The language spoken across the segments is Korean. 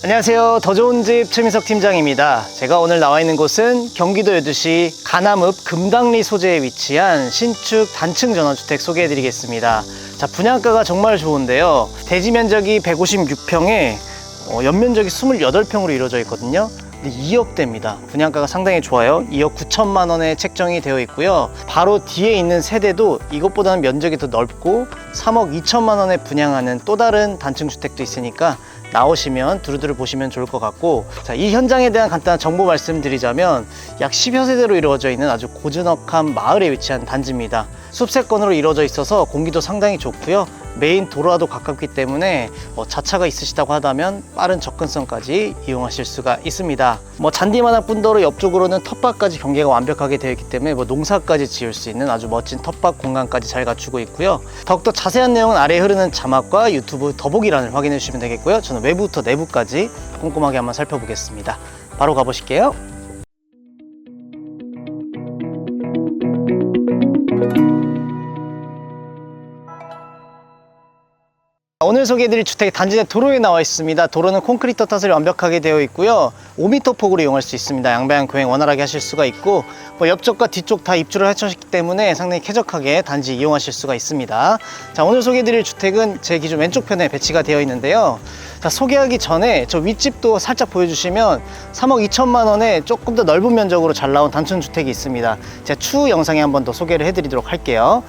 안녕하세요. 더 좋은 집 최민석 팀장입니다. 제가 오늘 나와 있는 곳은 경기도 여주시 가남읍 금당리 소재에 위치한 신축 단층 전원주택 소개해 드리겠습니다. 자, 분양가가 정말 좋은데요. 대지 면적이 156평에 어, 연면적이 28평으로 이루어져 있거든요. 근데 2억대입니다. 분양가가 상당히 좋아요. 2억 9천만 원에 책정이 되어 있고요. 바로 뒤에 있는 세대도 이것보다는 면적이 더 넓고 3억 2천만 원에 분양하는 또 다른 단층 주택도 있으니까 나오시면 두루두루 보시면 좋을 것 같고 자, 이 현장에 대한 간단한 정보 말씀드리자면 약 10여 세대로 이루어져 있는 아주 고즈넉한 마을에 위치한 단지입니다. 숲세권으로 이루어져 있어서 공기도 상당히 좋고요. 메인 도로와도 가깝기 때문에 어, 자차가 있으시다고 하다면 빠른 접근성까지 이용하실 수가 있습니다. 뭐 잔디마당뿐더러 옆쪽으로는 텃밭까지 경계가 완벽하게 되어 있기 때문에 뭐 농사까지 지을 수 있는 아주 멋진 텃밭 공간까지 잘 갖추고 있고요. 더욱더 자세한 내용은 아래에 흐르는 자막과 유튜브 더보기란을 확인해 주시면 되겠고요. 저는 외부부터 내부까지 꼼꼼하게 한번 살펴보겠습니다. 바로 가보실게요. 오늘 소개해드릴 주택이 단지 내 도로에 나와 있습니다. 도로는 콘크리트 탓을 완벽하게 되어 있고요. 5m 폭으로 이용할 수 있습니다. 양방향 교행 원활하게 하실 수가 있고 뭐 옆쪽과 뒤쪽 다 입주를 하셨기 때문에 상당히 쾌적하게 단지 이용하실 수가 있습니다. 자 오늘 소개해드릴 주택은 제 기준 왼쪽 편에 배치가 되어 있는데요. 자 소개하기 전에 저 윗집도 살짝 보여주시면 3억 2천만 원에 조금 더 넓은 면적으로 잘 나온 단층 주택이 있습니다. 제가 추후 영상에 한 번 더 소개를 해드리도록 할게요.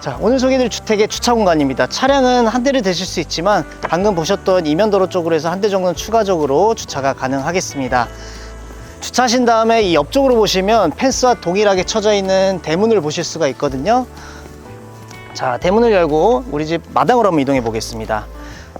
자, 오늘 소개해드릴 주택의 주차 공간입니다. 차량은 한 대를 대실 수 있지만 방금 보셨던 이면도로 쪽으로 해서 한 대 정도는 추가적으로 주차가 가능하겠습니다. 주차하신 다음에 이 옆쪽으로 보시면 펜스와 동일하게 쳐져 있는 대문을 보실 수가 있거든요. 자, 대문을 열고 우리 집 마당으로 한번 이동해 보겠습니다.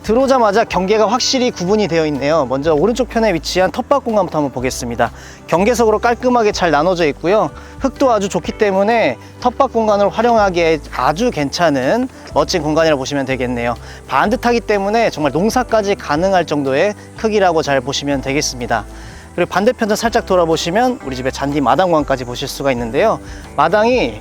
들어오자마자 경계가 확실히 구분이 되어 있네요. 먼저 오른쪽 편에 위치한 텃밭 공간부터 한번 보겠습니다. 경계석으로 깔끔하게 잘 나눠져 있고요. 흙도 아주 좋기 때문에 텃밭 공간을 활용하기에 아주 괜찮은 멋진 공간이라고 보시면 되겠네요. 반듯하기 때문에 정말 농사까지 가능할 정도의 크기라고 잘 보시면 되겠습니다. 그리고 반대편도 살짝 돌아보시면 우리 집의 잔디 마당관까지 보실 수가 있는데요. 마당이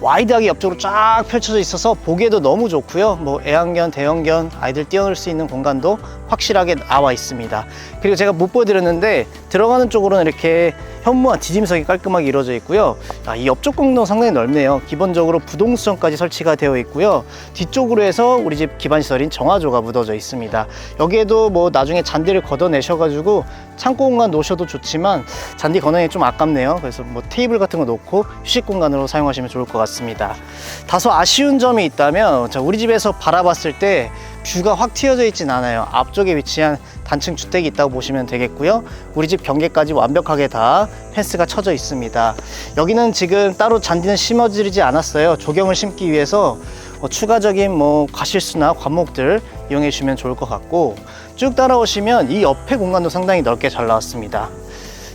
와이드하게 옆쪽으로 쫙 펼쳐져 있어서 보기에도 너무 좋고요. 뭐 애완견, 대형견, 아이들 뛰어놀 수 있는 공간도 확실하게 나와 있습니다. 그리고 제가 못 보여드렸는데 들어가는 쪽으로는 이렇게 현무와 디딤석이 깔끔하게 이루어져 있고요. 아, 이 옆쪽 공도 상당히 넓네요. 기본적으로 부동수전까지 설치가 되어 있고요. 뒤쪽으로 해서 우리 집 기반 시설인 정화조가 묻어져 있습니다. 여기에도 뭐 나중에 잔디를 걷어내셔가지고 창고 공간 놓으셔도 좋지만 잔디 건너기 좀 아깝네요. 그래서 뭐 테이블 같은 거 놓고 휴식 공간으로 사용하시면 좋을 것 같습니다. 다소 아쉬운 점이 있다면 자, 우리 집에서 바라봤을 때 뷰가 확 튀어져 있진 않아요. 앞쪽에 위치한 단층 주택이 있다고 보시면 되겠고요. 우리 집 경계까지 완벽하게 다 펜스가 쳐져 있습니다. 여기는 지금 따로 잔디는 심어지지 않았어요. 조경을 심기 위해서 어, 추가적인 뭐 과실수나 관목들 이용해 주시면 좋을 것 같고 쭉 따라오시면 이 옆에 공간도 상당히 넓게 잘 나왔습니다.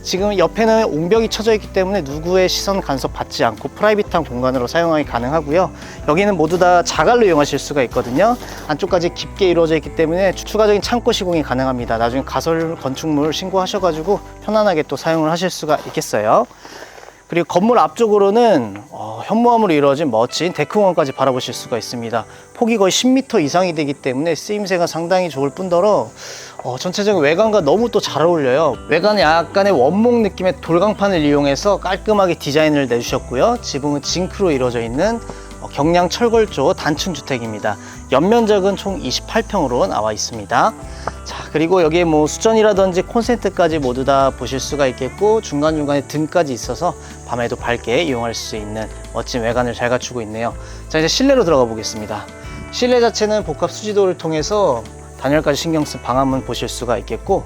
지금 옆에는 옹벽이 쳐져 있기 때문에 누구의 시선 간섭 받지 않고 프라이빗한 공간으로 사용하기 가능하고요. 여기는 모두 다 자갈로 이용하실 수가 있거든요. 안쪽까지 깊게 이루어져 있기 때문에 추가적인 창고 시공이 가능합니다. 나중에 가설 건축물 신고하셔가지고 편안하게 또 사용을 하실 수가 있겠어요. 그리고 건물 앞쪽으로는 어, 현무암으로 이루어진 멋진 데크원까지 바라보실 수가 있습니다. 폭이 거의 10m 이상이 되기 때문에 쓰임새가 상당히 좋을 뿐더러 어, 전체적인 외관과 너무 또 잘 어울려요. 외관은 약간의 원목 느낌의 돌강판을 이용해서 깔끔하게 디자인을 내주셨고요. 지붕은 징크로 이루어져 있는 어, 경량 철골조 단층 주택입니다. 연면적은 총 28평으로 나와 있습니다. 자, 그리고 여기에 뭐 수전이라든지 콘센트까지 모두 다 보실 수가 있겠고 중간중간에 등까지 있어서 밤에도 밝게 이용할 수 있는 멋진 외관을 잘 갖추고 있네요. 자, 이제 실내로 들어가 보겠습니다. 실내 자체는 복합 수지도를 통해서 단열까지 신경 쓴 방화문 보실 수가 있겠고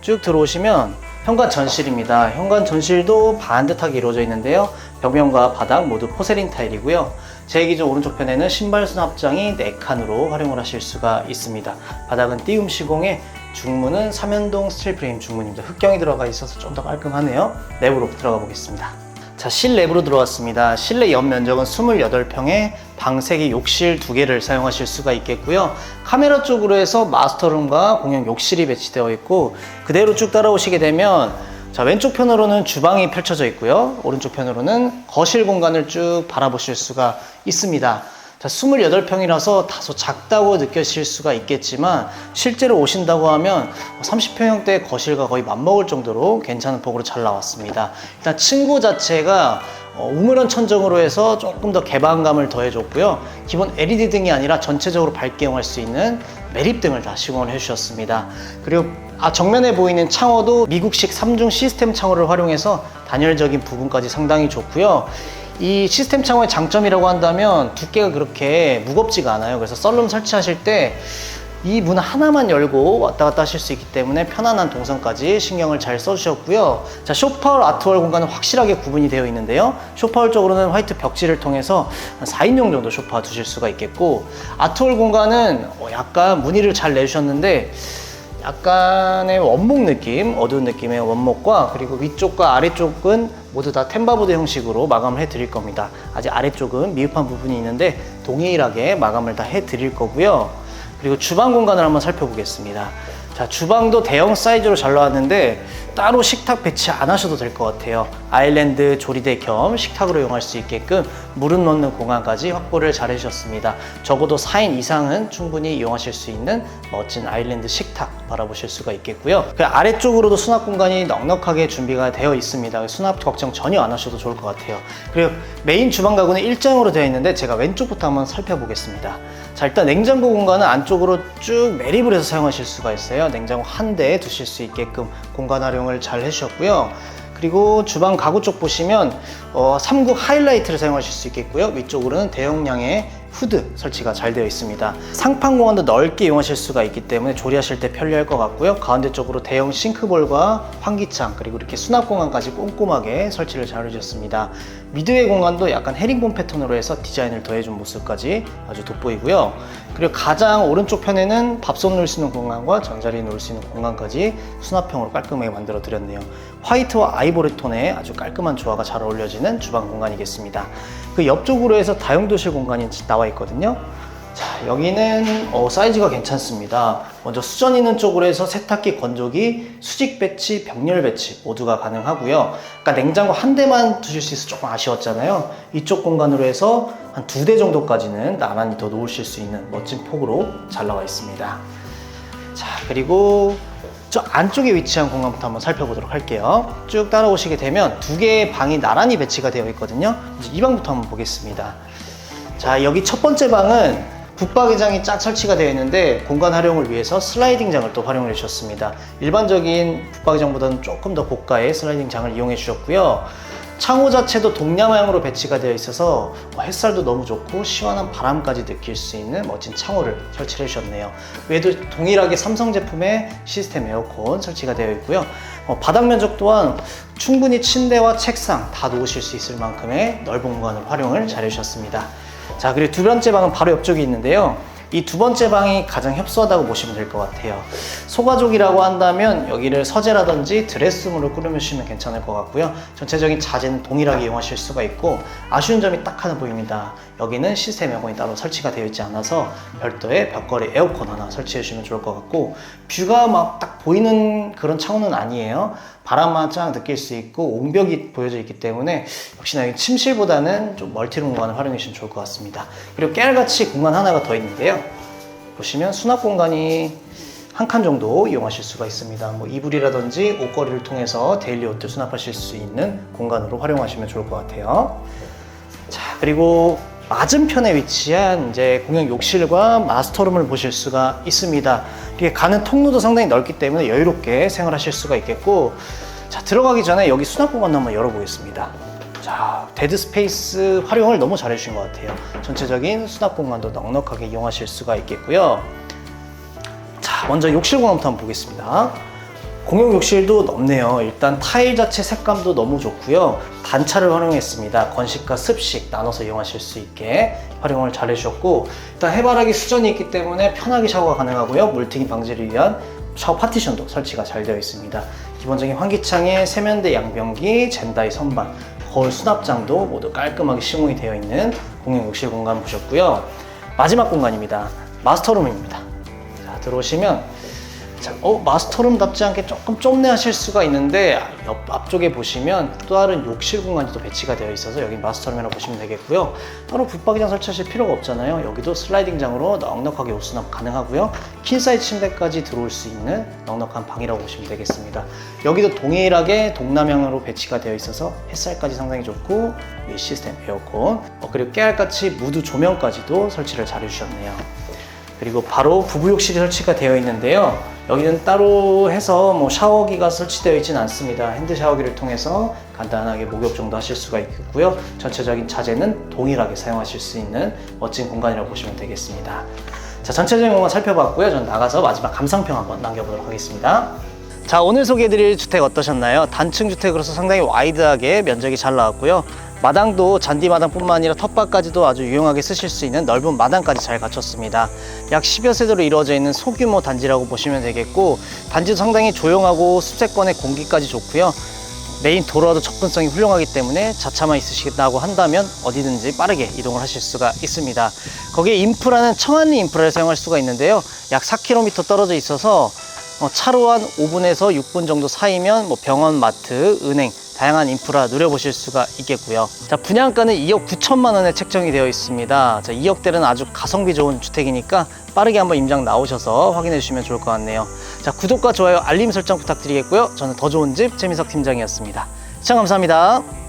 쭉 들어오시면 현관 전실입니다. 현관 전실도 반듯하게 이루어져 있는데요. 벽면과 바닥 모두 포세린 타일이고요. 제 기준 오른쪽 편에는 신발 수납장이 4칸으로 활용을 하실 수가 있습니다. 바닥은 띄움 시공에 중문은 삼연동 스틸 프레임 중문입니다. 흑경이 들어가 있어서 좀 더 깔끔하네요. 내부로 들어가 보겠습니다. 자, 실내부로 들어왔습니다. 실내 연 면적은 28평에 방 3개, 욕실 2개를 사용하실 수가 있겠고요. 카메라 쪽으로 해서 마스터룸과 공용 욕실이 배치되어 있고 그대로 쭉 따라오시게 되면 자, 왼쪽 편으로는 주방이 펼쳐져 있고요. 오른쪽 편으로는 거실 공간을 쭉 바라보실 수가 있습니다. 자, 28평이라서 다소 작다고 느껴질 수가 있겠지만 실제로 오신다고 하면 30평형대 거실과 거의 맞먹을 정도로 괜찮은 폭으로 잘 나왔습니다. 일단 층고 자체가 어, 우물원 천정으로 해서 조금 더 개방감을 더해줬고요. 기본 LED 등이 아니라 전체적으로 밝게 이용할 수 있는 매립 등을 다 시공을 해주셨습니다. 그리고 아, 정면에 보이는 창호도 미국식 3중 시스템 창호를 활용해서 단열적인 부분까지 상당히 좋고요. 이 시스템 창호의 장점이라고 한다면 두께가 그렇게 무겁지가 않아요. 그래서 썰룸 설치하실 때 이 문 하나만 열고 왔다 갔다 하실 수 있기 때문에 편안한 동선까지 신경을 잘 써주셨고요. 자, 쇼파월 아트월 공간은 확실하게 구분이 되어 있는데요. 쇼파월 쪽으로는 화이트 벽지를 통해서 한 4인용 정도 쇼파 두실 수가 있겠고, 아트월 공간은 어, 약간 무늬를 잘 내주셨는데, 약간의 원목 느낌, 어두운 느낌의 원목과 그리고 위쪽과 아래쪽은 모두 다 템바보드 형식으로 마감을 해 드릴 겁니다. 아직 아래쪽은 미흡한 부분이 있는데 동일하게 마감을 다 해 드릴 거고요. 그리고 주방 공간을 한번 살펴보겠습니다. 자, 주방도 대형 사이즈로 잘 나왔는데 따로 식탁 배치 안 하셔도 될 것 같아요. 아일랜드 조리대 겸 식탁으로 이용할 수 있게끔 무릎 넣는 공간까지 확보를 잘 해주셨습니다. 적어도 4인 이상은 충분히 이용하실 수 있는 멋진 아일랜드 식탁 바라보실 수가 있겠고요. 그 아래쪽으로도 수납 공간이 넉넉하게 준비가 되어 있습니다. 수납 걱정 전혀 안 하셔도 좋을 것 같아요. 그리고 메인 주방 가구는 일정으로 되어 있는데 제가 왼쪽부터 한번 살펴보겠습니다. 자, 일단 냉장고 공간은 안쪽으로 쭉 매립을 해서 사용하실 수가 있어요. 냉장고 한 대에 두실 수 있게끔 공간 활용을 잘 해주셨고요. 그리고 주방 가구 쪽 보시면 어, 3구 하이라이트를 사용하실 수 있겠고요. 위쪽으로는 대용량의 후드 설치가 잘 되어 있습니다. 상판 공간도 넓게 이용하실 수가 있기 때문에 조리하실 때 편리할 것 같고요. 가운데 쪽으로 대형 싱크볼과 환기창 그리고 이렇게 수납 공간까지 꼼꼼하게 설치를 잘 해주셨습니다. 미드웨이 공간도 약간 헤링본 패턴으로 해서 디자인을 더해준 모습까지 아주 돋보이고요. 그리고 가장 오른쪽 편에는 밥솥 놓을 수 있는 공간과 전자레인지 놓을 수 있는 공간까지 수납형으로 깔끔하게 만들어 드렸네요. 화이트와 아이보리 톤의 아주 깔끔한 조화가 잘 어울려지는 주방 공간이겠습니다. 그 옆쪽으로 해서 다용도실 공간이 나와 있거든요. 자, 여기는 어, 사이즈가 괜찮습니다. 먼저 수전 있는 쪽으로 해서 세탁기, 건조기, 수직 배치, 병렬 배치 모두가 가능하고요. 그러니까 냉장고 한 대만 두실 수 있어서 조금 아쉬웠잖아요. 이쪽 공간으로 해서 한 두 대 정도까지는 나란히 더 놓으실 수 있는 멋진 폭으로 잘 나와 있습니다. 자, 그리고 저 안쪽에 위치한 공간부터 한번 살펴보도록 할게요. 쭉 따라오시게 되면 두 개의 방이 나란히 배치가 되어 있거든요. 이제 이 방부터 한번 보겠습니다. 자, 여기 첫 번째 방은 붙박이장이 쫙 설치가 되어 있는데 공간 활용을 위해서 슬라이딩 장을 또 활용을 해주셨습니다. 일반적인 붙박이장보다는 조금 더 고가의 슬라이딩 장을 이용해 주셨고요. 창호 자체도 동남향으로 배치가 되어 있어서 뭐 햇살도 너무 좋고 시원한 바람까지 느낄 수 있는 멋진 창호를 설치를 해주셨네요. 외에도 동일하게 삼성 제품의 시스템 에어컨 설치가 되어 있고요. 어, 바닥 면적 또한 충분히 침대와 책상 다 놓으실 수 있을 만큼의 넓은 공간을 활용을 잘 해주셨습니다. 자, 그리고 두 번째 방은 바로 옆쪽에 있는데요. 이 두 번째 방이 가장 협소하다고 보시면 될 것 같아요. 소가족이라고 한다면 여기를 서재라든지 드레스룸으로 꾸며주시면 괜찮을 것 같고요. 전체적인 자재는 동일하게 이용하실 수가 있고 아쉬운 점이 딱 하나 보입니다. 여기는 시스템 에어컨이 따로 설치가 되어 있지 않아서 별도의 벽걸이 에어컨 하나 설치해 주시면 좋을 것 같고 뷰가 막 딱 보이는 그런 창호는 아니에요. 바람만 쫙 느낄 수 있고 옹벽이 보여져 있기 때문에 역시나 이 침실보다는 좀 멀티룸 공간을 활용해 주시면 좋을 것 같습니다. 그리고 깨알같이 공간 하나가 더 있는데요. 보시면 수납 공간이 한 칸 정도 이용하실 수가 있습니다. 뭐 이불이라든지 옷걸이를 통해서 데일리 옷들 수납하실 수 있는 공간으로 활용하시면 좋을 것 같아요. 자, 그리고 맞은편에 위치한 이제 공용 욕실과 마스터룸을 보실 수가 있습니다. 이게 가는 통로도 상당히 넓기 때문에 여유롭게 생활하실 수가 있겠고, 자, 들어가기 전에 여기 수납 공간도 한번 열어보겠습니다. 자, 데드 스페이스 활용을 너무 잘 해주신 것 같아요. 전체적인 수납 공간도 넉넉하게 이용하실 수가 있겠고요. 자, 먼저 욕실 공간부터 한번 보겠습니다. 공용 욕실도 넓네요. 일단 타일 자체 색감도 너무 좋고요. 단차를 활용했습니다. 건식과 습식 나눠서 이용하실 수 있게 활용을 잘 해주셨고 일단 해바라기 수전이 있기 때문에 편하게 샤워가 가능하고요. 물튀기 방지를 위한 샤워 파티션도 설치가 잘 되어 있습니다. 기본적인 환기창에 세면대 양변기, 젠다이 선반, 거울 수납장도 모두 깔끔하게 시공이 되어 있는 공용 욕실 공간 보셨고요. 마지막 공간입니다. 마스터룸입니다. 자, 들어오시면 자, 어, 마스터룸답지 않게 조금 좁네 하실 수가 있는데 옆 앞쪽에 보시면 또 다른 욕실 공간이 또 배치가 되어 있어서 여기 마스터룸이라고 보시면 되겠고요. 따로 붙박이장 설치하실 필요가 없잖아요. 여기도 슬라이딩장으로 넉넉하게 옷 수납 가능하고요. 퀸사이즈 침대까지 들어올 수 있는 넉넉한 방이라고 보시면 되겠습니다. 여기도 동일하게 동남향으로 배치가 되어 있어서 햇살까지 상당히 좋고 이 시스템 에어컨 어, 그리고 깨알같이 무드 조명까지도 설치를 잘 해주셨네요. 그리고 바로 부부욕실이 설치가 되어 있는데요. 여기는 따로 해서 뭐 샤워기가 설치되어 있지는 않습니다. 핸드 샤워기를 통해서 간단하게 목욕 정도 하실 수가 있고요. 전체적인 자재는 동일하게 사용하실 수 있는 멋진 공간이라고 보시면 되겠습니다. 자, 전체적인 공간 살펴봤고요. 전 나가서 마지막 감상평 한번 남겨보도록 하겠습니다. 자, 오늘 소개해드릴 주택 어떠셨나요? 단층 주택으로서 상당히 와이드하게 면적이 잘 나왔고요. 마당도 잔디 마당뿐만 아니라 텃밭까지도 아주 유용하게 쓰실 수 있는 넓은 마당까지 잘 갖췄습니다. 약 10여 세대로 이루어져 있는 소규모 단지라고 보시면 되겠고 단지도 상당히 조용하고 숲세권의 공기까지 좋고요. 메인 도로와도 접근성이 훌륭하기 때문에 자차만 있으시다고 한다면 어디든지 빠르게 이동을 하실 수가 있습니다. 거기에 인프라는 청안리 인프라를 사용할 수가 있는데요. 약 4km 떨어져 있어서 어, 차로 한 5분에서 6분 정도 사이면 뭐 병원, 마트, 은행 다양한 인프라 누려보실 수가 있겠고요. 자, 분양가는 2억 9천만 원에 책정이 되어 있습니다. 자, 2억대는 아주 가성비 좋은 주택이니까 빠르게 한번 임장 나오셔서 확인해 주시면 좋을 것 같네요. 자, 구독과 좋아요, 알림 설정 부탁드리겠고요. 저는 더 좋은 집 최민석 팀장이었습니다. 시청 감사합니다.